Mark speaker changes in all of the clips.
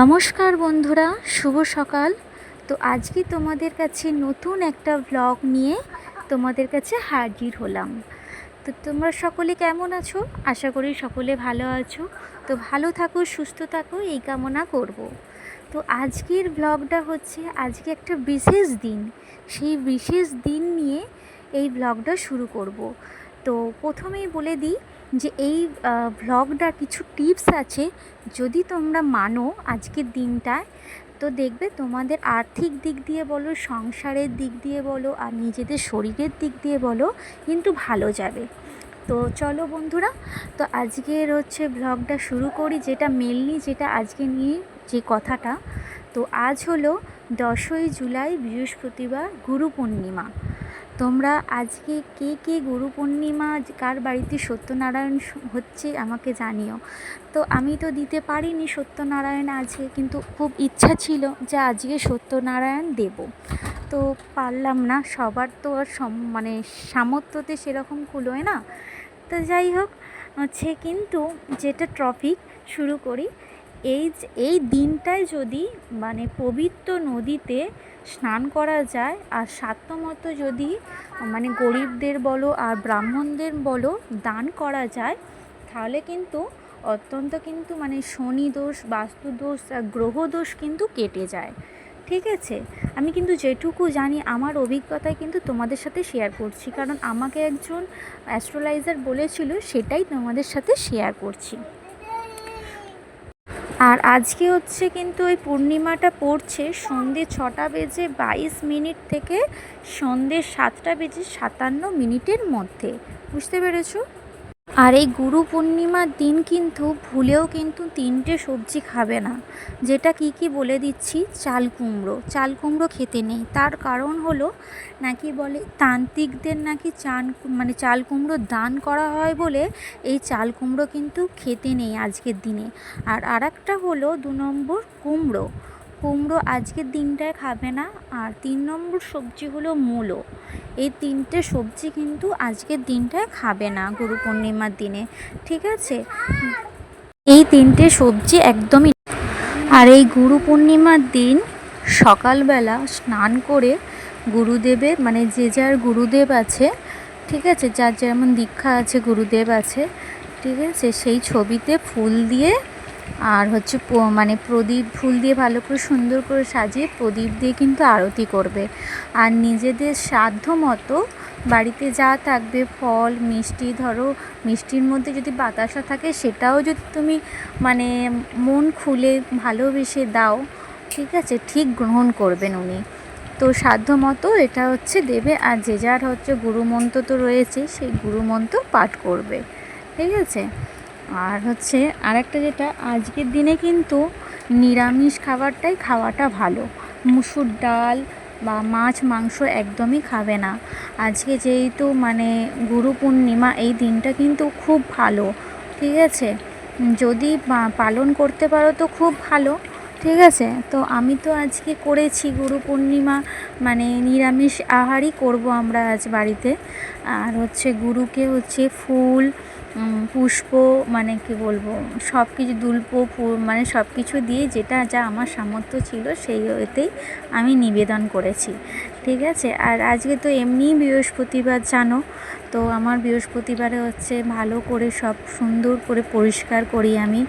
Speaker 1: নমস্কার বন্ধুরা, শুভ সকাল। তো আজকে তোমাদের কাছে নতুন একটা ব্লগ নিয়ে তোমাদের কাছে হাজির হলাম। তো তোমরা সকলে কেমন আছো? আশা করি সকলে ভালো আছো। তো ভালো থাকো, সুস্থ থাকো, এই কামনা করব। তো আজকের ব্লগটা হচ্ছে, আজকে একটা বিশেষ দিন। সেই বিশেষ দিন নিয়ে এই ব্লগটা শুরু করব। তো প্রথমেই বলে দিই যে এই ভ্লগটা কিছু টিপস আছে যদি তোমরা মানো আজকের দিনটায়। তো দেখবে তোমাদের আর্থিক দিক দিয়ে বলো, সংসারের দিক দিয়ে বলো, আর নিজেদের শরীরের দিক দিয়ে বলো, কিন্তু ভালো যাবে। তো চলো বন্ধুরা, তো আজকের হচ্ছে ভ্লগটা শুরু করি, যেটা মেনলি যেটা আজকে নিয়ে যে কথাটা। তো আজ হলো দশই জুলাই বৃহস্পতিবার গুরু পূর্ণিমা। তোমরা আজকে কে কে গুরু পূর্ণিমা কার বাড়িতে সত্যনারায়ণ হচ্ছে আমাকে জানিও। তো আমি তো দিতে পারিনি সত্যনারায়ণ আজকে, কিন্তু খুব ইচ্ছা ছিল যে আজকে সত্যনারায়ণ দেব। তো পারলাম না, সবার তো আর মানে সামর্থ্যতে সেরকম কুলোয় না। তো যাই হোক, হচ্ছে কিন্তু যেটা টপিক শুরু করি, এই এই দিনটায় যদি মানে পবিত্র নদীতে স্নান করা যায়। আর সাধ্যমতো যদি মানে গরিবদের বলো আর ব্রাহ্মণদের বলো দান করা যায়, তাহলে কিন্তু অত্যন্ত কিন্তু মানে শনি দোষ, বাস্তু দোষ, আর গ্রহ দোষ কিন্তু কেটে যায়। ঠিক আছে? আমি কিন্তু যেটুকু জানি, আমার অভিজ্ঞতায় কিন্তু তোমাদের সাথে শেয়ার করছি। কারণ আমাকে একজন অ্যাস্ট্রোলাইজার বলেছিল, সেটাই তোমাদের সাথে শেয়ার করছি। আর আজকে হচ্ছে কিন্তু ওই পূর্ণিমাটা পড়ছে সন্ধে ছটা বেজে বাইশ মিনিট থেকে সন্ধে সাতটা বেজে সাতান্ন মিনিটের মধ্যে। বুঝতে পেরেছ? আর এই গুরু পূর্ণিমার দিন কিন্তু ভুলেও কিন্তু তিনটে সবজি খাবে না। যেটা কি কি বলে দিচ্ছি? চাল কুমড়ো। চাল কুমড়ো খেতে নেই। তার কারণ হলো নাকি বলে তান্ত্রিকদের নাকি চান মানে চাল কুমড়ো দান করা হয় বলে এই চাল কুমড়ো কিন্তু খেতে নেই আজকের দিনে। আর আরেকটা হলো দু নম্বর কুমড়ো। কুমড়ো আজকের দিনটায় খাবে না। আর তিন নম্বর সবজি হলো মূলো। এই তিনটে সবজি কিন্তু আজকের দিনটায় খাবে না গুরু পূর্ণিমার দিনে। ঠিক আছে? এই তিনটে সবজি একদমই আর এই গুরু পূর্ণিমার দিন সকালবেলা স্নান করে গুরুদেবের মানে যে যার গুরুদেব আছে, ঠিক আছে? যার যেমন দীক্ষা আছে, গুরুদেব আছে, ঠিক আছে? সেই ছবিতে ফুল দিয়ে আর হচ্ছে মানে প্রদীপ, ফুল দিয়ে ভালো করে সুন্দর করে সাজিয়ে প্রদীপ দিয়ে কিন্তু আরতি করবে। আর নিজেদের সাধ্য মতো বাড়িতে যা থাকবে, ফল, মিষ্টি, ধরো মিষ্টির মধ্যে যদি বাতাসা থাকে সেটাও যদি তুমি মানে মন খুলে ভালোবেসে দাও, ঠিক আছে, ঠিক গ্রহণ করবেন উনি। তো সাধ্য মতো এটা হচ্ছে দেবে। আর যে যার হচ্ছে গুরুমন্ত্র তো রয়েছে, সেই গুরুমন্ত্র পাঠ করবে। ঠিক আছে? আর হচ্ছে আরেকটা যেটা, আজকের দিনে কিন্তু নিরামিষ খাবারটাই খাওয়াটা ভালো। মুসুর ডাল বা মাছ, মাংস একদমই খাবে না। আজকে যেহেতু মানে গুরু পূর্ণিমা, এই দিনটা কিন্তু খুব ভালো, ঠিক আছে? যদি পালন করতে পারো তো খুব ভালো, ঠিক আছে? তো আমি তো আজকে করেছি গুরু পূর্ণিমা মানে নিরামিষ আহারই করব আমরা আজ বাড়িতে। আর হচ্ছে গুরুকে হচ্ছে ফুল পুষ্প মানে কি বলব সব কিছু দুল্প মানে সব কিছু দিয়ে যেটা যা আমার সামর্থ্য ছিল সেই এতেই আমি নিবেদন করেছি, ঠিক আছে? আর আজকে তো এমনিই বৃহস্পতিবার, জানো? তো আমার বৃহস্পতিবারে হচ্ছে ভালো করে সব সুন্দর করে পরিষ্কার করি আমি।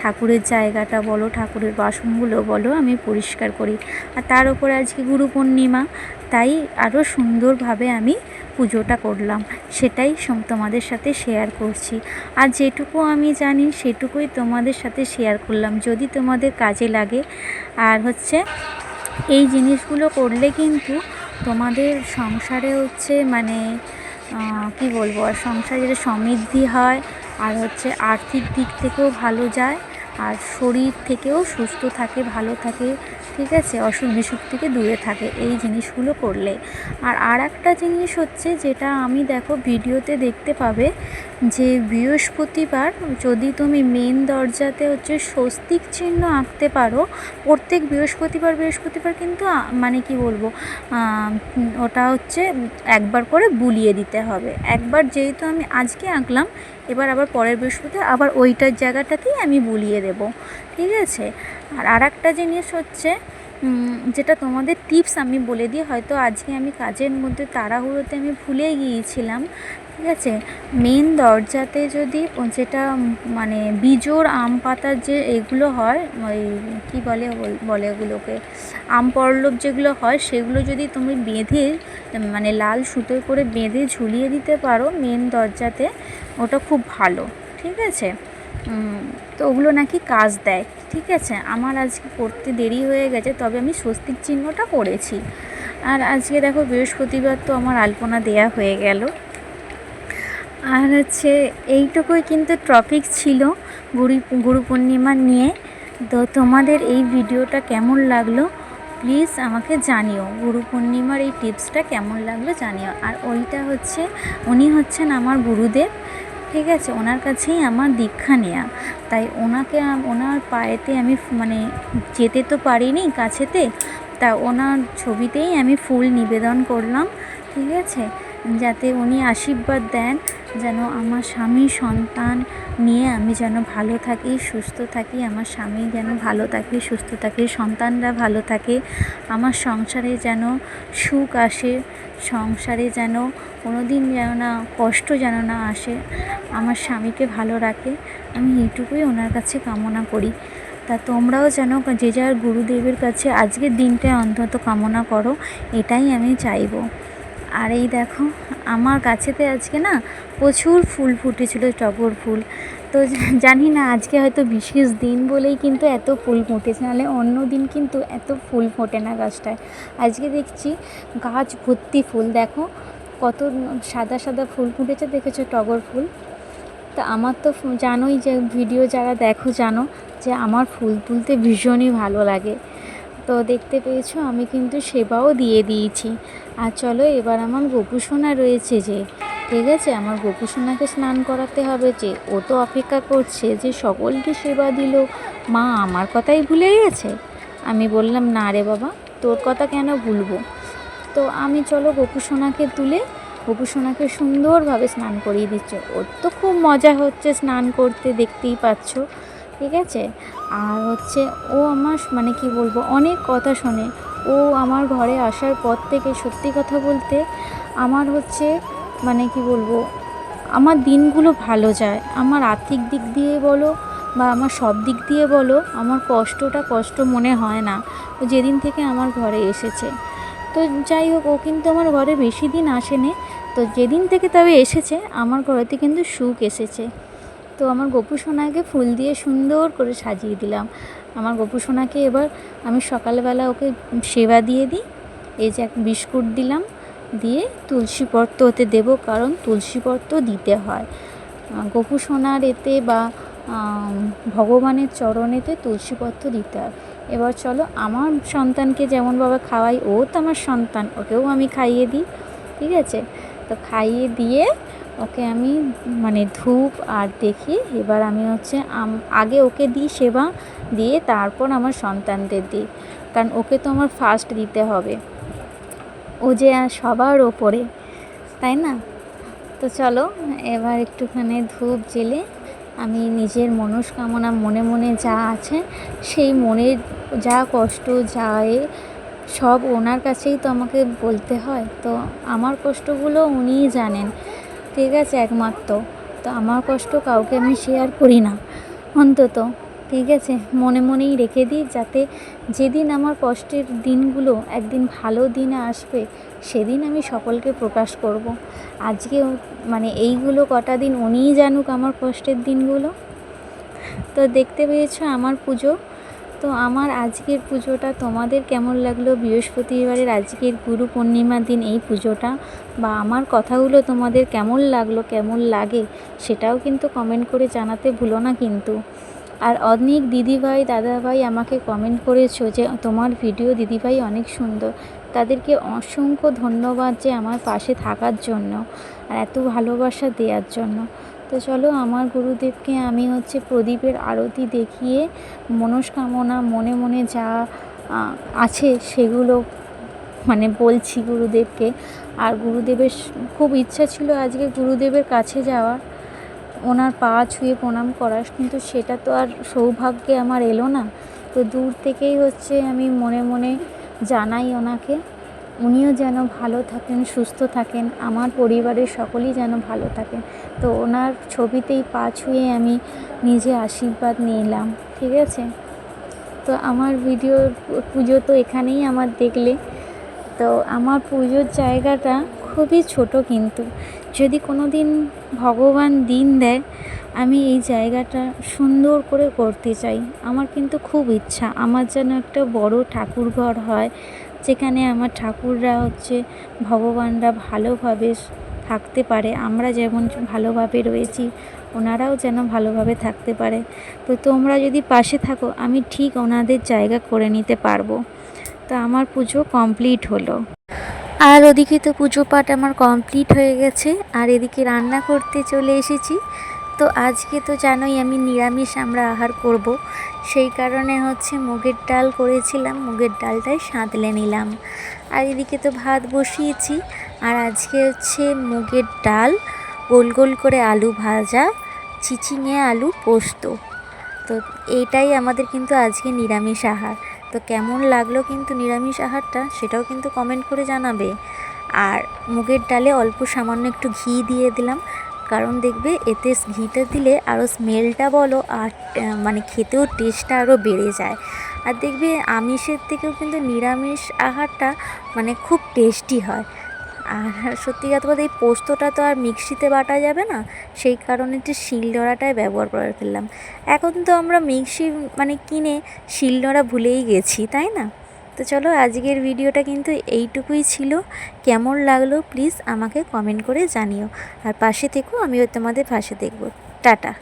Speaker 1: ঠাকুরের জায়গাটা বলো, ঠাকুরের বাসনগুলো বলো, আমি পরিষ্কার করি। আর তার উপরে আজকে গুরু পূর্ণিমা তাই আরও সুন্দরভাবে আমি পুজোটা করলাম, সেটাই তোমাদের সাথে শেয়ার করছি। আর যেটুকু আমি জানি, সেটুকুই তোমাদের সাথে শেয়ার করলাম। যদি তোমাদের কাজে লাগে, আর হচ্ছে এই জিনিসগুলো করলে কিন্তু তোমাদের সংসারে হচ্ছে মানে কি বলব? আর সংসারে সমৃদ্ধি হয়, আর হচ্ছে আর্থিক দিক থেকেও ভালো যায়। আর শরীর থেকেও সুস্থ থাকে, ভালো থাকে, ঠিক আছে? অসুখ বিসুখ থেকে দূরে থাকে, এই জিনিসগুলো করলে। আর আর একটা জিনিস হচ্ছে যেটা আমি দেখো ভিডিওতে দেখতে পাবে যে বৃহস্পতিবার যদি তুমি মেন দরজাতে হচ্ছে স্বস্তিক চিহ্ন আঁকতে পারো, প্রত্যেক বৃহস্পতিবার বৃহস্পতিবার কিন্তু মানে কি বলব ওটা হচ্ছে একবার করে বুলিয়ে দিতে হবে। একবার যেহেতু আমি আজকে আঁকলাম এবার আবার পরের বৃহস্পতি, আবার ওইটার জায়গাটাতেই আমি বুলিয়ে দেব, ঠিক আছে? আর আর একটা জিনিস হচ্ছে যেটা তোমাদের টিপস আমি বলে দিই, হয়তো আজকে আমি কাজের মধ্যে তাড়াহুড়োতে আমি ভুলে গিয়েছিলাম ঠিক আছে? মেন দরজাতে যদি যেটা মানে বিজোড় আম পাতার যে এগুলো হয়, ওই কী বলে বলে ওগুলোকে, আম পল্লব যেগুলো হয়, সেগুলো যদি তুমি বেঁধে মানে লাল সুতোয় করে বেঁধে ঝুলিয়ে দিতে পারো মেন দরজাতে, ওটা খুব ভালো, ঠিক আছে? তো ওগুলো নাকি কাজ দেয়, ঠিক আছে? আমার আজকে পড়তে দেরি হয়ে গেছে, তবে আমি স্বস্তির চিহ্নটা করেছি আর আজকে দেখো বৃহস্পতিবার তো আমার আলপনা দেয়া হয়ে গেল। আর হচ্ছে এইটুকুই কিন্তু টপিক ছিল গুরু গুরু পূর্ণিমা নিয়ে। তো তোমাদের এই ভিডিওটা কেমন লাগল? প্লিজ আমাকে জানিও। গুরু পূর্ণিমার এই টিপসটা কেমন লাগল জানিও। আর ওইটা হচ্ছে, উনি হচ্ছেন আমার গুরুদেব, ঠিক আছে? ওনার কাছেই আমার দীক্ষা নেওয়া তাই ওনাকে ওনার পায়েতে আমি মানে যেতে তো পারিনি কাছেতে, তা ওনার ছবিতেই আমি ফুল নিবেদন করলাম, ঠিক আছে? যাতে উনি আশীর্বাদ দেন, যেন আমার স্বামী সন্তান নিয়ে আমি যেন ভালো থাকি, সুস্থ থাকি, আমার স্বামী যেন ভালো থাকে, সুস্থ থাকে, সন্তানরা ভালো থাকে, আমার সংসারে যেন সুখ আসে, সংসারে যেন কোনো দিন যেন না, কষ্ট যেন না আসে, আমার স্বামীকে ভালো রাখে, আমি এইটুকুই ওনার কাছে কামনা করি। তা তোমরাও যেন যে যার গুরুদেবের কাছে আজকের দিনটা অন্তত কামনা করো, এটাই আমি চাইব। আর এই দেখো, আমার গাছেতে আজকে না প্রচুর ফুল ফুটেছিল, টগর ফুল। তো জানি না, আজকে হয়তো বিশেষ দিন বলেই কিন্তু এত ফুল ফুটেছে, নাহলে অন্য দিন কিন্তু এত ফুল ফোটে না গাছটায়। আজকে দেখছি গাছ ভর্তি ফুল, দেখো কত সাদা সাদা ফুল ফুটেছে, দেখেছ টগর ফুল? তা আমার তো জানোই যে ভিডিও যারা দেখো জানো, যে আমার ফুল তুলতে ভীষণই ভালো লাগে। তো দেখতে পেয়েছ, আমি কিন্তু সেবাও দিয়ে দিয়েছি। আর চলো এবার আমার গোপুসোনা রয়েছে যে, ঠিক আছে? আমার গোপুসোনাকে স্নান করাতে হবে যে, ও তো অপেক্ষা করছে যে সকলকে সেবা দিল। মা, আমার কথাই ভুলে গেছে? আমি বললাম, না রে বাবা, তোর কথা কেন ভুলবো? তো আমি চলো গোপুসোনাকে তুলে গোপুসোনাকে সুন্দরভাবে স্নান করিয়ে দিচ্ছে। ওর তো খুব মজা হচ্ছে স্নান করতে, দেখতেই পাচ্ছ। ঠিক আছে? আর হচ্ছে ও আমার মানে কি বলব, অনেক কথা শোনে। ও আমার ঘরে আসার পর থেকে সত্যি কথা বলতে আমার হচ্ছে মানে কি বলব, আমার দিনগুলো ভালো যায়। আমার আর্থিক দিক দিয়ে বলো বা আমার সব দিক দিয়ে বলো, আমার কষ্টটা কষ্ট মনে হয় না। ও যেদিন থেকে আমার ঘরে এসেছে। তো যাই হোক, ও কিন্তু আমার ঘরে বেশি দিন আসেনি। তো যেদিন থেকে তবে এসেছে, আমার ঘরেতে কিন্তু সুখ এসেছে। তো আমার গোপু সোনাকে ফুল দিয়ে সুন্দর করে সাজিয়ে দিলাম। আমার গোপু সোনাকে এবার আমি সকালবেলা ওকে সেবা দিয়ে দিই। এই যে এক বিস্কুট দিলাম দিয়ে তুলসী পত্র ওতে দেবো কারণ তুলসী পত্র দিতে হয়। গোপু সোনার এতে বা ভগবানের চরণেতে তুলসী পত্র দিতে হয়। এবার চলো আমার সন্তানকে যেমনভাবে খাওয়াই, ও তো আমার সন্তান, ওকেও আমি খাইয়ে দিই। ঠিক আছে? তো খাইয়ে দিয়ে ওকে আমি মানে ধূপ আর দেখি, এবার আমি হচ্ছে আগে ওকে দিই সেবা, দিয়ে তারপর আমার সন্তানদের দিই। কারণ ওকে তো আমার ফার্স্ট দিতে হবে। ও যে সবার ওপরে, তাই না? তো চলো, এবার একটুখানি ধূপ জেলে আমি নিজের মনস্কামনা মনে মনে যা আছে, সেই মনের যা কষ্ট যা এ সব ওনার কাছেই তো আমাকে বলতে হয়। তো আমার কষ্টগুলো উনিই জানেন। ঠিক আছে, একমাত্র। তো আমার কষ্ট কাউকে আমি শেয়ার করি না। অন্তত, ঠিক আছে, মনে মনেই রেখে দিই যাতে যেদিন আমার কষ্টের দিনগুলো একদিন ভালো দিনে আসবে, সেদিন আমি সকলকে প্রকাশ করব। আজকে মানে এইগুলো কটা দিন উনিই জানুক আমার কষ্টের দিনগুলো। তো দেখতে পেয়েছ আমার পুজো। তো আমার আজকের পুজোটা তোমাদের কেমন লাগল? বৃহস্পতিবারের আজকের গুরু পূর্ণিমার দিন এই পুজোটা বা আমার কথাগুলো তোমাদের কেমন লাগল, কেমন লাগে সেটাও কিন্তু কমেন্ট করে জানাতে ভুলো না কিন্তু। আর অনেক দিদিভাই, দাদাভাই আমাকে কমেন্ট করেছ যে তোমার ভিডিও দিদিভাই অনেক সুন্দর। তাদেরকে অসংখ্য ধন্যবাদ যে আমার পাশে থাকার জন্য আর এত ভালোবাসা দেওয়ার জন্য। তো চলো আমার গুরুদেবকে আমি হচ্ছে প্রদীপের আরতি দেখিয়ে, মনস্কামনা মনে মনে যা আছে সেগুলো মানে বলছি গুরুদেবকে। আর গুরুদেবের খুব ইচ্ছা ছিল আজকে গুরুদেবের কাছে যাওয়ার। ওনার পা ছুঁয়ে প্রণাম করার, কিন্তু সেটা তো আর সৌভাগ্যে আমার এলো না। তো দূর থেকেই হচ্ছে আমি মনে মনে জানাই ওনাকে। উনিও যেন ভালো থাকেন, সুস্থ থাকেন, আমার পরিবারের সকলেই যেন ভালো থাকেন। তো ওনার ছবিতেই পা ছুঁয়ে আমি নিজে আশীর্বাদ নিলাম, ঠিক আছে? তো আমার ভিডিও পুজো তো এখানেই আমার দেখলে। তো আমার পুজোর জায়গাটা খুবই ছোট কিন্তু। যদি কোনো দিন ভগবান দিন দেয়, আমি এই জায়গাটা সুন্দর করে করতে চাই। আমার কিন্তু খুব ইচ্ছা, আমার যেন একটা বড় ঠাকুর ঘর হয় যেখানে আমার ঠাকুররা হচ্ছে ভগবানরা ভালোভাবে থাকতে পারে। আমরা যেমন ভালোভাবে রয়েছি, ওনারাও যেন ভালোভাবে থাকতে পারে। তো তোমরা যদি পাশে থাকো, আমি ঠিক ওনাদের জায়গা করে নিতে পারব। তো আমার পুজো কমপ্লিট হলো। আর ওদিকে তো পুজো পাঠ আমার কমপ্লিট হয়ে গেছে। আর এদিকে রান্না করতে চলে এসেছি। তো আজকে তো জানোই আমি নিরামিষ আমরা আহার করব। সেই কারণে হচ্ছে মুগের ডাল করেছিলাম, মুগের ডালটাই সাঁতলে নিলাম। আর এদিকে তো ভাত বসিয়েছি, আর আজকে হচ্ছে মুগের ডাল, গোল গোল করে আলু ভাজা, চিচিঙে আলু পোস্ত। তো এইটাই আমাদের কিন্তু আজকে নিরামিষ আহার। তো কেমন লাগল কিন্তু নিরামিষ আহারটা সেটাও কিন্তু কমেন্ট করে জানাবে। আর মুগের ডালে অল্প সামান্য একটু ঘি দিয়ে দিলাম কারণ দেখবে এতে ঘিটা দিলে আরও স্মেলটা বলো আর মানে খেতেও টেস্টটা আরও বেড়ে যায়। আর দেখবে আমিষের থেকেও কিন্তু নিরামিষ আহারটা মানে খুব টেস্টি হয়। আর সত্যি কথা বলতে এই পোস্তটা তো আর মিক্সিতে বাটা যাবে না, সেই কারণে একটু শিলনোড়াটাই ব্যবহার করে ফেললাম। এখন তো আমরা মিক্সি মানে কিনে শিলনোড়া ভুলেই গেছি, তাই না? তো চলো আজকের ভিডিওটা কিন্তু এইটুকুই ছিল। কেমন লাগল প্লিজ আমাকে কমেন্ট করে জানিও। আর পাশে থেকো, আমিও তোমাদের পাশে দেখব। টাটা।